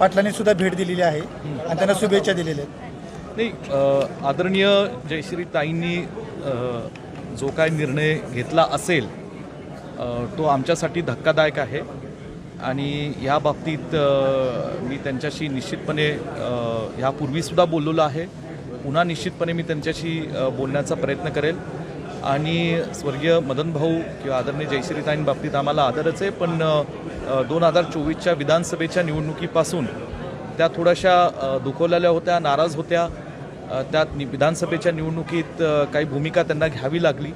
पाटलांनी सुद्धा भेट दिलेली आहे आणि त्यांना शुभेच्छा दिलेल्या आहेत. नाही आदरणीय जयश्री ताईंनी जो काय निर्णय घेतला असेल तो आमच्यासाठी धक्कादायक आहे. आणि या बाबतीत मी त्यांच्याशी निश्चितपणे ह्यापूर्वीसुद्धा बोललेलो आहे. पुन्हा निश्चितपणे मी त्यांच्याशी बोलण्याचा प्रयत्न करेल. आणि स्वर्गीय मदन भाऊ किंवा आदरणीय जयश्रीताईंबाबतीत आम्हाला आदरच आहे. पण दोन हजार चोवीसच्या विधानसभेच्या निवडणुकीपासून त्या थोड्याशा दुखवलेल्या होत्या नाराज होत्या. त्यात नि विधानसभेच्या निवडणुकीत काही भूमिका त्यांना घ्यावी लागली.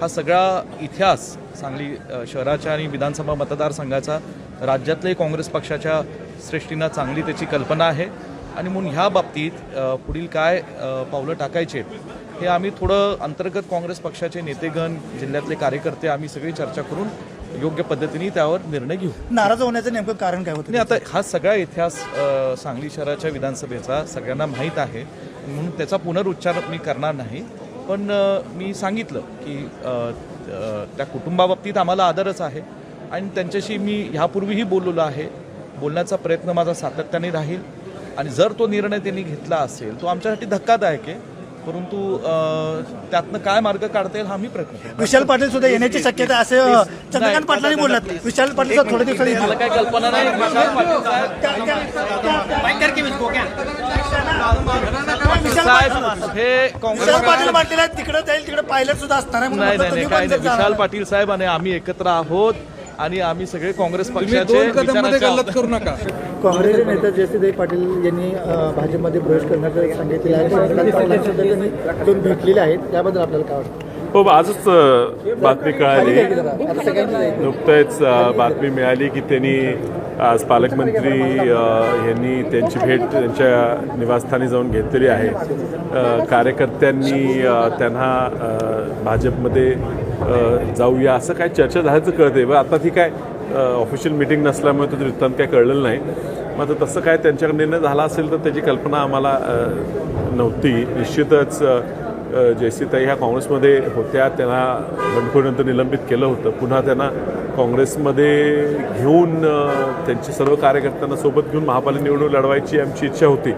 हा सगळा इतिहास सांगली शहराच्या आणि विधानसभा मतदारसंघाचा राज्यातल्याही काँग्रेस पक्षाच्या श्रेष्ठींना चांगली त्याची कल्पना आहे. आणि म्हणून ह्या बाबतीत पुढील काय पावलं टाकायचे हे आम्ही थोडं अंतर्गत काँग्रेस पक्षाचे नेतेगण जिल्ह्यातले कार्यकर्ते आम्ही सगळी चर्चा करून योग्य पद्धतीने त्यावर निर्णय घेऊ. नाराज होण्याचं नेमकं कारण काय होतं नाही आता हा सगळा इतिहास सांगली शहराच्या विधानसभेचा सगळ्यांना माहीत आहे. म्हणून त्याचा पुनरुच्चार मी करणार नाही. पण मी सांगितलं की त्या कुटुंबाबाबतीत आम्हाला आदरच आहे. आणि त्यांच्याशी मी ह्यापूर्वीही बोललेलो आहे. बोलण्याचा प्रयत्न माझा सातत्याने राहील. आणि जर तो निर्णय त्यांनी घेतला असेल तो आमच्यासाठी धक्कादायक आहे. परंतु त्यातनं काय मार्ग काढता येईल हा मी प्रयत्न. विशाल पाटील सुद्धा येण्याची शक्यता असे चंद्रकांत पाटलांनी बोललात. विशाल पाटील थोड्या दिवसांनी मला काही कल्पना नाही. हे काँग्रेस विशाल पाटील पाटील आहेत तिकडे जाईल तिकडे पायलट सुद्धा असणार नाही काय विशाल पाटील साहेब आणि आम्ही एकत्र आहोत. आणि आम्ही सगळे काँग्रेस पक्षाचे गल्लत करू नका. काँग्रेसचे नेते जयश्रीदेवी पाटील यांनी भाजपमध्ये प्रवेश करण्याचं सांगितलेलं आहे. दोन भेटलेले आहेत. त्याबद्दल आपल्याला काय वाटतं? हो आजच बातमी कळाली. नुकतंच बातमी मिळाली की त्यांनी आज पालकमंत्री यांनी त्यांची भेट त्यांच्या निवासस्थानी जाऊन घेतलेली आहे. कार्यकर्त्यांनी त्यांना भाजपमध्ये जाऊया. असं काय चर्चा झाल्याचं कळते बरं आता ती काय ऑफिशियल मिटिंग नसल्यामुळे तो वृत्तांत काय कळलेलं नाही. मग आता तसं काय त्यांच्याकडे निर्णय झाला असेल तर त्याची कल्पना आम्हाला नव्हती. निश्चितच जयसीताई ह्या काँग्रेसमध्ये होत्या. त्यांना बंडखोरीनंतर निलंबित केलं होतं. पुन्हा त्यांना काँग्रेसमध्ये घेऊन अ, त्यांच्या सर्व कार्यकर्त्यांना सोबत घेऊन महापालिका निवडणूक लढवायची आमची इच्छा होती.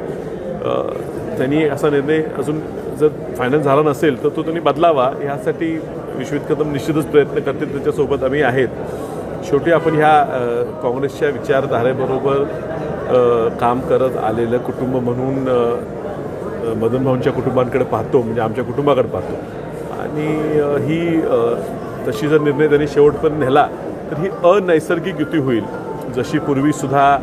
त्यांनी असा निर्णय अजून जर फायनल झाला नसेल तर तो त्यांनी बदलावा. यासाठी विश्वित कदम निश्चितच प्रयत्न करतील त्याच्यासोबत आम्ही आहेत. शेवटी आपण ह्या काँग्रेसच्या विचारधारेबरोबर काम करत आलेलं कुटुंब म्हणून मदनभाऊंच्या मदन भाऊंच्या कुटुंबांकडे पाहतो म्हणजे आमच्या कुटुंबाकडे पाहतो. आणि ही तशी जर निर्णय त्यांनी शेवटपर्यंत नेला तर ही अनैसर्गिक युती होईल. जशी पूर्वीसुद्धा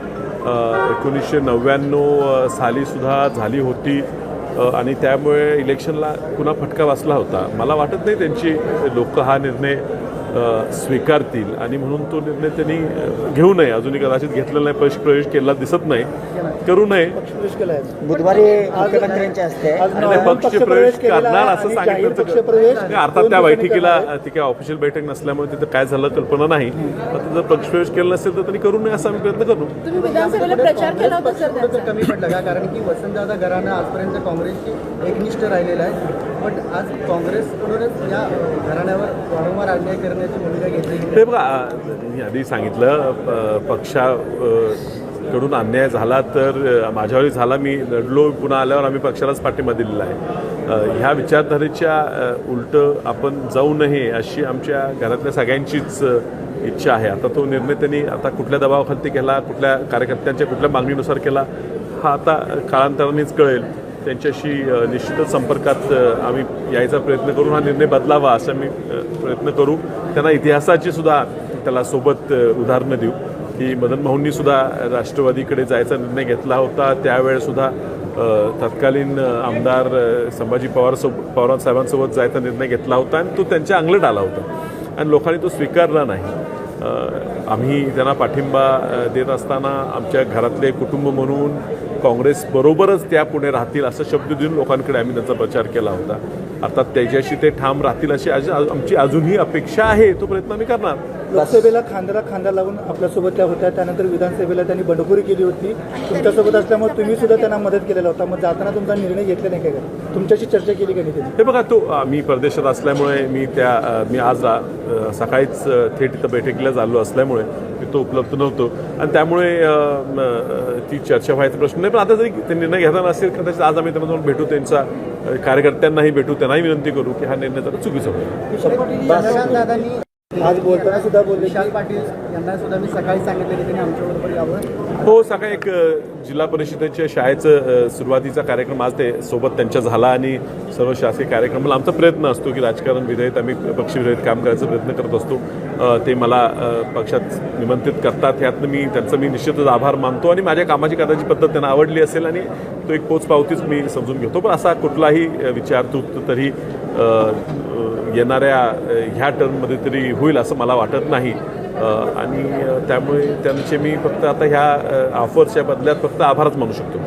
एकोणीसशे नव्याण्णव सालीसुद्धा झाली होती आणि त्यामुळे इलेक्शनला पुन्हा फटका बसला होता. मला वाटत नाही त्यांची लोक हा निर्णय स्वीकारतील. आणि म्हणून तो निर्णय त्यांनी घेऊ नये. अजूनही कदाचित घेतलेला नाही प्रवेश केला दिसत नाही. करू नये. प्रवेश. बुधवारी मुख्यमंत्र्यांच्या हस्ते पक्ष प्रवेश करणार असं सांगितलं तर अर्थात त्या बैठकीला. ती काय ऑफिशियल बैठक नसल्यामुळे तिथं काय झालं कल्पना नाही. आता जर पक्षप्रवेश केला नसेल तर त्यांनी करू नये असा आम्ही प्रयत्न करू तुम्ही विधानसभेला प्रचार केला होता सर पदाचं कमी पडलं का? कारण की वसंतदादा घराणं आजपर्यंत काँग्रेसची एकनिष्ठ राहिलेलं आहे. पण आज काँग्रेसकडूनच या घराण्यावर वारंवार अन्याय करण्याची भूमिका घेतली ते बघा मी आधी सांगितलं प- पक्षा कडून अन्याय झाला तर माझ्यावेळी माझ्यावरही झाला. मी लढलो पुन्हा आल्यावर आम्ही पक्षालाच पाठिंबा दिलेला आहे. ह्या विचारधारेच्या उलटं आपण जाऊ नये अशी आमच्या घरातल्या सगळ्यांचीच इच्छा आहे. आता तो निर्णय त्यांनी आता कुठल्या दबावाखाली केला कुठल्या कार्यकर्त्यांच्या कुठल्या मागणीनुसार केला हा आता काळांतरानेच कळेल. त्यांच्याशी निश्चितच संपर्कात आम्ही यायचा प्रयत्न करून हा निर्णय बदलावा असं मी प्रयत्न करू. त्यांना इतिहासाची सुद्धा त्याला सोबत उदाहरणं देऊ. की मदन मोहननी सुद्धा राष्ट्रवादीकडे जायचा निर्णय घेतला होता. त्यावेळेसुद्धा तत्कालीन आमदार संभाजी पवार सो पवार साहेबांसोबत जायचा निर्णय घेतला होता आणि तो त्यांच्या अंगलट आला होता. आणि लोकांनी तो स्वीकारला नाही. आम्ही त्यांना पाठिंबा देत असताना आमच्या घरातले कुटुंब म्हणून काँग्रेसबरोबरच त्या पुढे राहतील असा शब्द देऊन लोकांकडे आम्ही त्यांचा प्रचार केला होता. अर्थात त्याच्याशी ते ठाम राहतील अशी आज आमची अजूनही अपेक्षा आहे. तो प्रयत्न आम्ही करणार. लोकसभेला खांद्याला खांदा लावून आपल्यासोबत त्या होत्या. त्यानंतर विधानसभेला त्यांनी बंडखोरी केली होती. तुमच्यासोबत असल्यामुळे तुम्ही सुद्धा त्यांना मदत केलेला होता. मग जाताना तुमचा निर्णय घेतला नाही का? तुमच्याशी चर्चा केली का नाही हे बघा तो मी परदेशात असल्यामुळे मी त्या मी आज सकाळीच थेट इथं बैठकीला झालो असल्यामुळे मी तो उपलब्ध नव्हतो. आणि त्यामुळे ती चर्चा व्हायचा प्रश्न नाही. पण आता जरी ते निर्णय घेताना असेल कदाचित आज आम्ही त्यांना जाऊन भेटू त्यांचा कार्यकर्त्यांनाही भेटू त्यांनाही विनंती करू की हा निर्णय जरा चुकीचा होईल. आज बोलताना सुद्धा बोलले विशाल पाटील यांना सुद्धा मी सकाळी सांगितले की त्यांनी आमच्याबरोबर यावं. हो सकाळी एक जिल्हा परिषदेच्या शाळेचं सुरुवातीचा कार्यक्रम आज ते सोबत त्यांच्या झाला आणि सर्व शासकीय कार्यक्रमाला आमचा प्रयत्न असतो की राजकारण विधेयक आम्ही पक्षविरहित काम करायचा प्रयत्न करत असतो. ते मला पक्षात निमंत्रित करतात. ह्यातनं मी त्यांचं मी निश्चितच आभार मानतो आणि माझ्या कामाची करायची पद्धत त्यांना आवडली असेल आणि तो एक पोचपावतीच मी समजून घेतो. पण असा कुठलाही विचार तूर्त तरी येणाऱ्या ह्या टर्ममध्ये तरी होईल असं मला वाटत नाही. आणि त्यामुळे त्यांचे मी फक्त आता ह्या ऑफर्सच्या बदल्यात फक्त आभारच मानू शकतो.